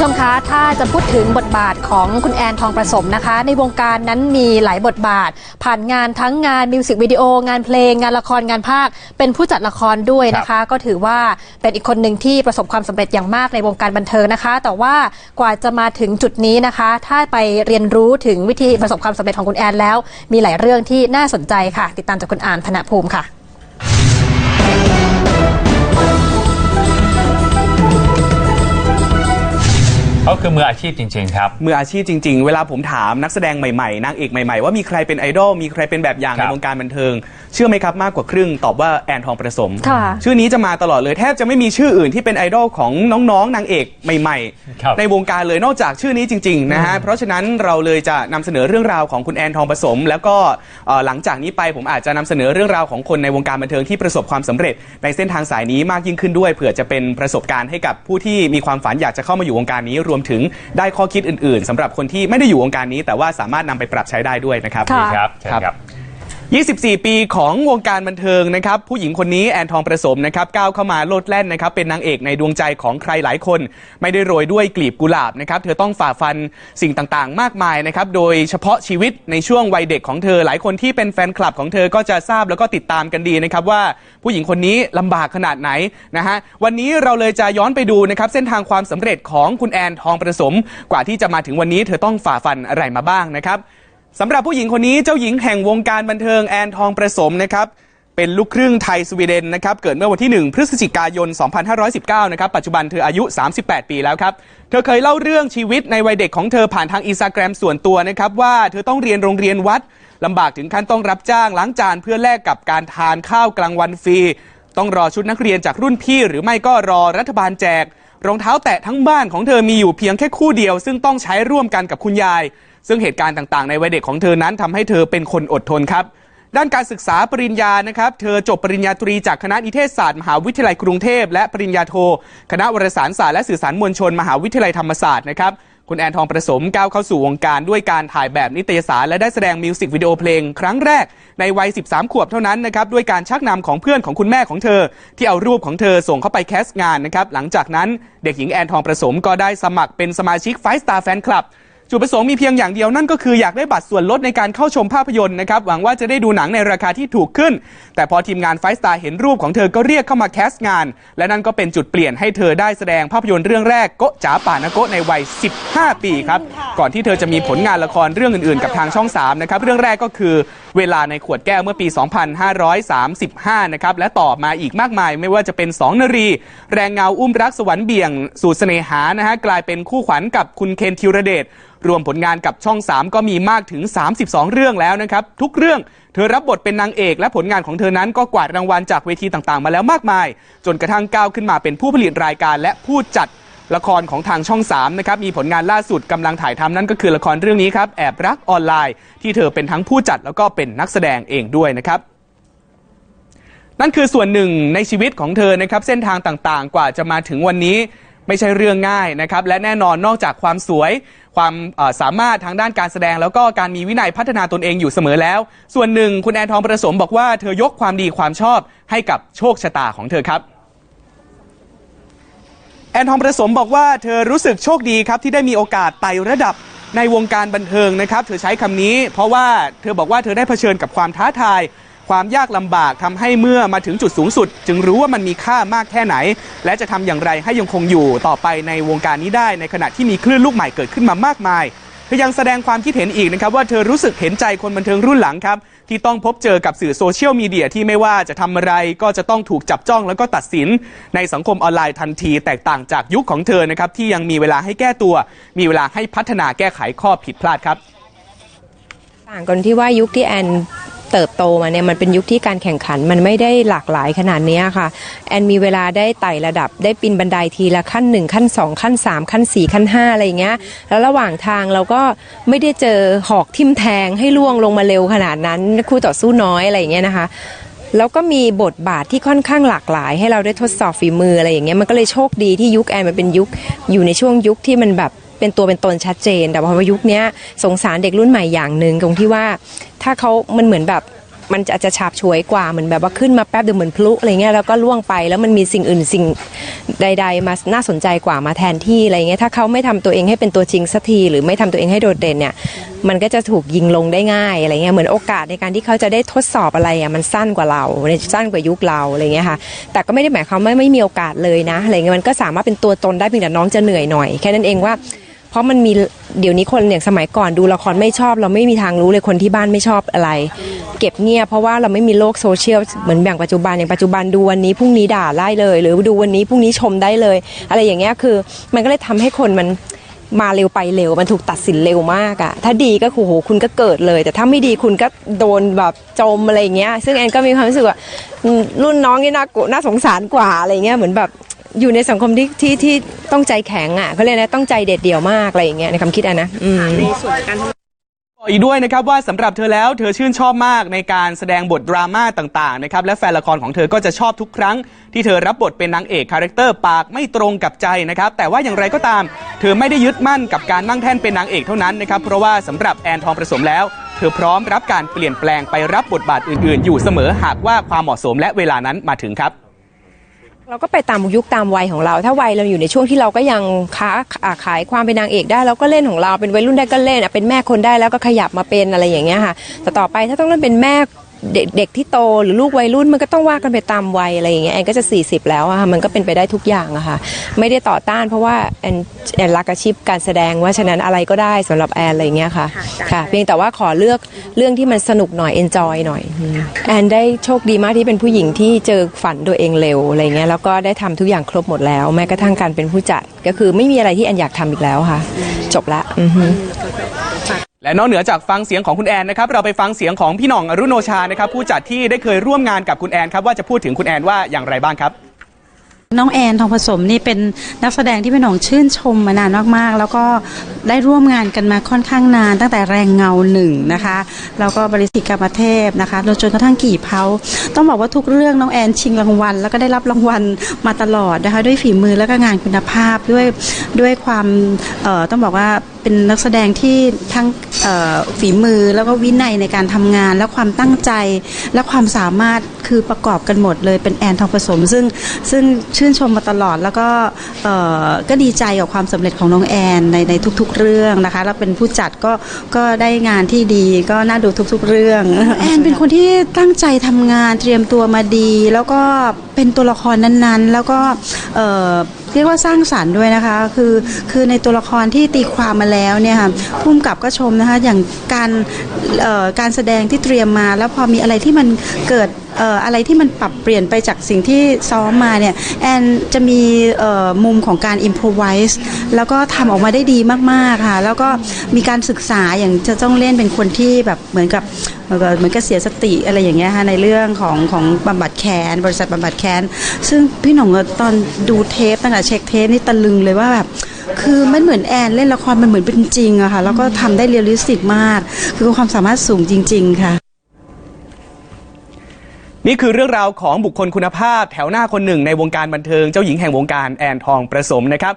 ผู้ชมคะ ถ้าจะพูดถึงบทบาทของคุณแอนทองประสมนะคะ ในวงการนั้นมีหลายบทบาท ผ่านงานทั้งงานมิวสิกวิดีโองานเพลง งานละครงานภาค เป็นผู้จัดละครด้วยนะคะ ก็ถือว่าเป็นอีกคนหนึ่งที่ประสบความสำเร็จอย่างมากในวงการบันเทิงนะคะ แต่ว่ากว่าจะมาถึงจุดนี้นะคะ ถ้าไปเรียนรู้ถึงวิธีประสบความสำเร็จของคุณแอนแล้ว มีหลายเรื่องที่น่าสนใจค่ะ ติดตามจากคุณอานธนภูมิค่ะ เขาคือมืออาชีพจริง ๆ ครับ มืออาชีพจริง ๆ เวลาผมถามนักแสดงใหม่ๆนางเอกใหม่ๆ ว่ามีใครเป็นไอดอลมีใครเป็นแบบอย่างคในรับวงการบันเทิง เชื่อไหมครับมากกว่าครึ่งตอบว่าแอนทองประสม ค่ะชื่อนี้จะมาตลอดเลยแทบจะไม่มีชื่ออื่นที่เป็นไอดอลของน้องๆนางเอกใหม่ ครับ ๆ ในวงการเลยนอกจากชื่อนี้จริงๆนะฮะเพราะฉะนั้นเราเลยจะนำเสนอเรื่องราวของคุณแอนทองประสม แล้วก็เอ่อหลังจากนี้ไปผมอาจจะนำเสนอเรื่องราวของคนในวงการบันเทิงที่ประสบความสำเร็จ ในเส้นทางสายนี้มากยิ่งขึ้นด้วยเผื่อจะเป็นประสบการณ์ให้กับผู้ที่มีความฝันอยากจะเข้ามาอยู่วงการนี้รวมถึงได้ข้อคิดอื่น ๆสำหรับคนที่ไม่ได้อยู่วงการนี้ แต่ว่าสามารถนำไปปรับใช้ได้ด้วยนะครับ ค่ะ ดีครับเชิญครับ 24 ปีของวงการบันเทิงนะครับผู้หญิงคนนี้แอนทองประสมนะครับก้าวเข้ามาโลดแล่นนะครับเป็นนางเอกในดวงใจของใครหลายคน ไม่ได้โรยด้วยกลีบกุหลาบนะครับเธอต้องฝ่าฟันสิ่งต่างๆ มากมายนะครับโดยเฉพาะชีวิตในช่วงวัยเด็กของเธอ หลายคนที่เป็นแฟนคลับของเธอก็จะทราบแล้วก็ติดตามกันดีนะครับว่าผู้หญิงคนนี้ลำบากขนาดไหนนะฮะวันนี้เราเลยจะย้อนไปดูนะครับเส้นทางความสำเร็จของคุณแอนทองประสม กว่าที่จะมาถึงวันนี้เธอต้องฝ่าฟันอะไรมาบ้างนะครับ สำหรับผู้หญิงคนนี้เจ้าหญิงแห่งวงการบันเทิงแอนทองประสมนะครับเป็นลูกครึ่งไทยสวีเดนนะครับเกิดเมื่อวันที่ 1 พฤศจิกายน 2519 นะครับปัจจุบันเธออายุ 38 ปีแล้วครับ เธอเคยเล่าเรื่องชีวิตในวัยเด็กของเธอผ่านทางอินสตาแกรมส่วนตัวนะครับว่าเธอต้องเรียนโรงเรียนวัดลำบากถึงขั้นต้องรับจ้างล้างจานเพื่อแลกกับการทานข้าวกลางวันฟรีต้องรอชุดนักเรียนจากรุ่นพี่ หรือไม่ก็รอรัฐบาลแจก รองเท้าแตะทั้งบ้านของเธอมีอยู่เพียงแค่คู่เดียว ซึ่งต้องใช้ร่วมกันกับคุณยาย ซึ่งเหตุการณ์ต่างๆ ในวัยเด็กของเธอนั้นทำให้เธอเป็นคนอดทนครับ ด้านการศึกษาปริญญานะครับ เธอจบปริญญาตรีจากคณะนิเทศศาสตร์มหาวิทยาลัยกรุงเทพ และปริญญาโท คณะวารสารศาสตร์และสื่อสารมวลชน มหาวิทยาลัยธรรมศาสตร์นะครับคุณแอนทองประสมก้าวเข้าสู่วงการด้วยการถ่ายแบบนิตยสารและได้แสดงมิวสิกวิดีโอเพลง ครั้งแรกในวัย 13 ขวบเท่านั้นนะครับด้วยการชักนำของเพื่อนของคุณแม่ของเธอ ที่เอารูปของเธอส่งเข้าไปแคสต์งานนะครับหลังจากนั้นเด็กหญิงแอนทองประสมก็ได้สมัครเป็นสมาชิกไฟสตาร์แฟนคลับ จุดประสงค์มีเพียงอย่างเดียวนั่นก็คืออยากได้บัตรส่วนลดในการเข้าชมภาพยนตร์นะครับหวังว่าจะได้ดูหนังในราคาที่ถูกขึ้น แต่พอทีมงานไฟสตาร์เห็นรูปของเธอก็เรียกเข้ามาแคสต์งาน และนั่นก็เป็นจุดเปลี่ยนให้เธอได้แสดงภาพยนตร์เรื่องแรกโกะจ๋าป่านะโกะในวัย 15 ปีครับก่อนที่เธอจะมีผลงานละครเรื่องอื่นๆ กับทางช่อง3นะครับเรื่องแรกก็คือ เวลาในขวดแก้วเมื่อปี 2535 นะครับ และต่อมาอีกมากมาย ไม่ว่าจะเป็น 2 นรี แรงเงาอุ้มรักสวรรค์เบี่ยง สู่เสน่หานะฮะกลายเป็นคู่ขวัญกับคุณเคนธีรเดชรวมผลงานกับช่อง 3 ก็มีมากถึง 32 เรื่องแล้วนะครับ ทุกเรื่องเธอรับบทเป็นนางเอก และผลงานของเธอนั้นก็กวาดรางวัลจากเวทีต่างๆ มาแล้วมากมาย จนกระทั่งก้าวขึ้นมาเป็นผู้ผลิตรายการและผู้จัด ละครของทางช่อง3นะครับมีผลงานล่าสุดกำลังถ่ายทำนั่นก็คือละครเรื่องนี้ครับแอบรักออนไลน์ ที่เธอเป็นทั้งผู้จัดแล้วก็เป็นนักแสดงเองด้วยนะครับนั่นคือส่วนหนึ่งในชีวิตของเธอนะครับเส้นทางต่างๆ กว่าจะมาถึงวันนี้ไม่ใช่เรื่องง่ายนะครับและแน่นอนนอกจากความสวย ความเอ่อสามารถทางด้านการแสดง แล้วก็การมีวินัยพัฒนาตนเองอยู่เสมอแล้ว ส่วนหนึ่งคุณแอนทองประสมบอกว่าเธอยกความดีความชอบให้กับโชคชะตาของเธอครับ แอนทองประสมบอกว่าเธอรู้สึกโชคดีครับที่ได้มีโอกาสไต่ระดับในวงการบันเทิงนะครับ เธอใช้คำนี้ เพราะว่าเธอบอกว่าเธอได้เผชิญกับความท้าทาย ความยากลำบากทำให้เมื่อมาถึงจุดสูงสุด จึงรู้ว่ามันมีค่ามากแค่ไหน และจะทำอย่างไรให้ยังคงอยู่ต่อไปในวงการนี้ได้ในขณะที่มีคลื่นลูกใหม่เกิดขึ้นมามากมาย ธอยังแสดงความคิดเห็นอีกนะครับว่าเธอรู้สึกเห็นใจคนบันเทิงรุ่นหลังครับ ที่ต้องพบเจอกับสื่อโซเชียลมีเดียที่ไม่ว่าจะทำอะไรก็จะต้องถูกจับจ้องแล้วก็ตัดสิน ในสังคมออนไลน์ทันที แตกต่างจากยุคของเธอนะครับที่ยังมีเวลาให้แก้ตัว มีเวลาให้พัฒนาแก้ไขข้อผิดพลาดครับ ต่างกันที่ว่ายุคที่แอน เติบโตมาเนี่ยมันเป็นยุคที่การแข่งขันมันไม่ได้หลากหลายขนาดนี้ค่ะ แอนมีเวลาได้ไต่ระดับได้ปีนบันไดทีละขั้นหนึ่งขั้นสองขั้นสามขั้นสี่ขั้นห้าอะไรอย่างเงี้ยแล้วระหว่างทางเราก็ไม่ได้เจอหอกทิ่มแทงให้ล่วงลงมาเร็วขนาดนั้นคู่ต่อสู้น้อยอะไรอย่างเงี้ยนะคะแล้วก็มีบทบาทที่ค่อนข้างหลากหลาย ให้เราได้ทดสอบฝีมืออะไรอย่างเงี้ยมันก็เลยโชคดีที่ยุคแอนมันเป็นยุคอยู่ในช่วงยุคที่มันแบบ เป็นตัวเป็นตนชัดเจน แต่พอมายุคนี้สงสารเด็กรุ่นใหม่อย่างหนึ่งตรงที่ว่าถ้าเขามันเหมือนแบบมันจะจจะฉาบฉวยกว่าเหมือนแบบว่าขึ้นมาแป๊บเดียวเหมือนพลุอะไรเงี้ยแล้วก็ล่วงไปแล้วมันมีสิ่งอื่นสิ่งใด ๆ มาน่าสนใจกว่ามาแทนที่อะไรเงี้ยถ้าเขาไม่ทำตัวเองให้เป็นตัวจริงสักทีหรือไม่ทำตัวเองให้โดดเด่นเนี่ยมันก็จะถูกยิงลงได้ง่ายอะไรเงี้ยเหมือนโอกาสในการที่เขาจะได้ทดสอบอะไรอะมันสั้นกว่าเราสั้นกว่ายุคเราอะไรเงี้ยค่ะแต่ก็ไม่ได้หมายความว่าไม่มีโอกาสเลยนะอะไรเงี้ยมันก็สามารถเป็นตัวตนได้เพียงแต่น้องจะเหนื่อยหน่อยแค่นั้นเองว่า เพราะมันมีเดี๋ยวนี้คนอย่างสมัยก่อนดูละครไม่ชอบ เราไม่มีทางรู้เลยคนที่บ้านไม่ชอบอะไร เก็บเงียบเพราะว่าเราไม่มีโลกโซเชียลเหมือนอย่างปัจจุบันอย่างปัจจุบันดูวันนี้พรุ่งนี้ด่าไล่เลย หรือดูวันนี้พรุ่งนี้ชมได้เลย อะไรอย่างเงี้ยคือ มันก็เลยทำให้คนมันมาเร็วไปเร็วมันถูกตัดสินเร็วมากอะถ้าดีก็คือโหคุณก็เกิดเลย แต่ถ้าไม่ดีคุณก็โดนแบบจมอะไรเงี้ย ซึ่งแอนก็มีความรู้สึกว่ารุ่นน้องนี่น่ากลัวน่าสงสารกว่าอะไรเงี้ยเหมือนแบบ อยู่ในสังคมที่ที่ที่ต้องใจแข็งอะเขาเรียกนะต้องใจเด็ดเดี่ยวมากอะไรอย่างเงี้ยในความคิดอะนะอืมบอกอีกด้วยนะครับว่าสำหรับเธอแล้วเธอชื่นชอบมากในการแสดงบทดราม่าต่างๆนะครับและแฟนละครของเธอก็จะชอบทุกครั้ง ที่เธอรับบทเป็นนางเอกคาแรคเตอร์ปากไม่ตรงกับใจนะครับแต่ว่าอย่างไรก็ตาม เธอไม่ได้ยึดมั่นกับการนั่งแท่นเป็นนางเอกเท่านั้นนะครับเพราะว่าสำหรับแอนทองประสมแล้ว เธอพร้อมรับการเปลี่ยนแปลงไปรับบทบาทอื่นๆ อยู่เสมอหากว่าความเหมาะสมและเวลานั้นมาถึงครับ เราก็ไปตามยุคตามวัยของเรา ถ้าวัยเราอยู่ในช่วงที่เราก็ยังค้าอาขายความเป็นนางเอกได้เราก็เล่นของเราเป็นวัยรุ่นได้ก็เล่นเป็นแม่คนได้แล้วก็ขยับมาเป็นอะไรอย่างเงี้ยค่ะแต่ต่อไปถ้าต้องเล่นเป็นแม่ เด็กเด็กที่โตหรือลูกวัยรุ่นมันก็ต้องว่ากันไปตามวัยอะไรอย่างเงี้ยแอนก็จะ 40 แล้วอะค่ะมันก็เป็นไปได้ทุกอย่างอะค่ะไม่ได้ต่อต้านเพราะว่าแอนแอนรักอาชีพการแสดงว่าฉะนั้นอะไรก็ได้สำหรับแอนอะไรอย่างเงี้ยค่ะค่ะเพียงแต่ว่าขอเลือกเรื่องที่มันสนุกหน่อยเอนจอยหน่อยอืมแอนได้โชคดีมากที่เป็นผู้หญิงที่เจอฝันตัวเองเร็วอะไรเงี้ยแล้วก็ได้ทำทุกอย่างครบหมดแล้ว แม้กระทั่งการเป็นผู้จัดก็คือไม่มีอะไรที่แอนอยากทำอีกแล้วค่ะ จบละอือฮึ และนอกเหนือจากฟังเสียงของคุณแอนนะครับเราไปฟังเสียงของพี่หน่องอรุโนชานะครับผู้จัดที่ได้เคยร่วมงานกับคุณแอนครับว่าจะพูดถึงคุณแอนว่าอย่างไรบ้างครับ น้องแอนทองผสมนี่เป็นนักแสดงที่พี่หน้องชื่นชมมานานมากๆ แล้วก็ได้ร่วมงานกันมาค่อนข้างนาน ตั้งแต่แรงเงาหนึ่งนะคะแล้วก็บริสิทธิ์กรรมเทพนะคะจนกระทั่งกี่เผาต้องบอกว่าทุกเรื่องน้องแอนชิงรางวัล แล้วก็ได้รับรางวัลมาตลอดนะคะด้วยฝีมือแล้วก็งานคุณภาพด้วยด้วยความต้องบอกว่าเป็นนักแสดงที่ทั้ง ฝีมือแล้วก็วินัยในการทำงาน และความตั้งใจและความสามารถคือประกอบกันหมดเลยเป็นแอนทองผสม ซึ่งซึ่งชื่นชมมาตลอดแล้วก็ก็ดีใจกับความสำเร็จของน้องแอนในในทุก ๆ เรื่องนะคะแล้วเป็นผู้จัดก็ก็ได้งานที่ดีก็น่าดูทุก ๆ เรื่องแอนเป็นคนที่ตั้งใจทำงานเตรียมตัวมาดี แล้วก็เป็นตัวละครนั้นๆ แล้วก็ เรียกว่าสร้างสรรค์ด้วยนะคะ คือคือในตัวละครที่ตีความมาแล้วเนี่ยค่ะพุ่มกับก็ชมนะคะอย่างการเอ่อการแสดงที่เตรียมมา แล้วพอมีอะไรที่มันเกิด อ่ออะไรที่มันปรับเปลี่ยนไปจากสิ่งที่ซ้อมมาเนี่ยแอนจะมีเอ่อมุมของการอิมพ o ไวส์แล้วก็ทำออกมาได้ดีมากๆค่ะ แล้วก็มีการศึกษาอย่างจะต้องเล่นเป็นคนที่แบบเหมือนกับเหมือนกับเสียสติอะไรอย่างเงี้ยค่ะในเรื่องของของบำบัดแคนบริษัทบำบัดแคนซึ่งพี่หน่องตอนดูเทปตั้งแต่เช็คเทปนี่ตะลึงเลยว่าแบบคือมันเหมือนแอนเล่นละครมันเหมือนเป็นจริงอะค่ะแล้วก็ทำได้เรียลลิสติกมาก คือความสามารถสูงจริง ๆ ค่ะ นี่คือเรื่องราวของบุคคลคุณภาพแถวหน้าคนหนึ่งในวงการบันเทิงเจ้าหญิงแห่งวงการแอนทองประสมนะครับ